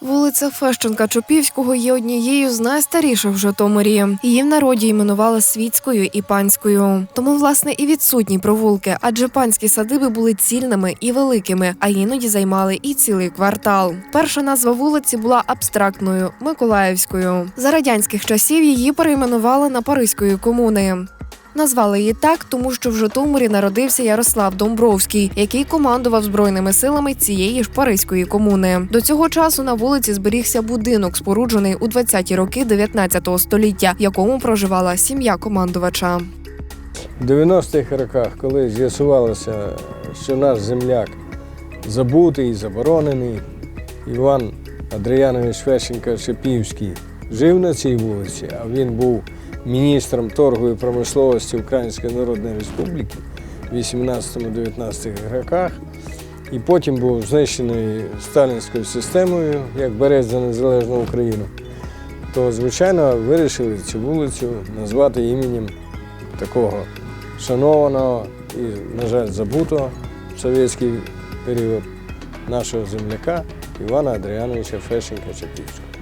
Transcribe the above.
Вулиця Фещенка Чопівського є однією з найстаріших в Житомирі. Її в народі іменували світською і панською. Тому, власне, і відсутні провулки, адже панські садиби були цільними і великими, а іноді займали і цілий квартал. Перша назва вулиці була абстрактною Миколаївською. За радянських часів її перейменували на Паризької комуни. Назвали її так, тому що в Житомирі народився Ярослав Домбровський, який командував збройними силами цієї ж Паризької комуни. До цього часу на вулиці зберігся будинок, споруджений у 20-ті роки 19 століття, в якому проживала сім'я командувача. В 90-х роках, коли з'ясувалося, що наш земляк забутий, заборонений, Іван Адріянович Фещенко Шепівський жив на цій вулиці, а він був міністром торгу і промисловості Української Народної Республіки в 18-19 роках. І потім був знищений сталінською системою, як борець за незалежну Україну, то, звичайно, вирішили цю вулицю назвати іменем такого шанованого і, на жаль, забутого в совєтський період нашого земляка Івана Адріановича Фещенка Чапівського.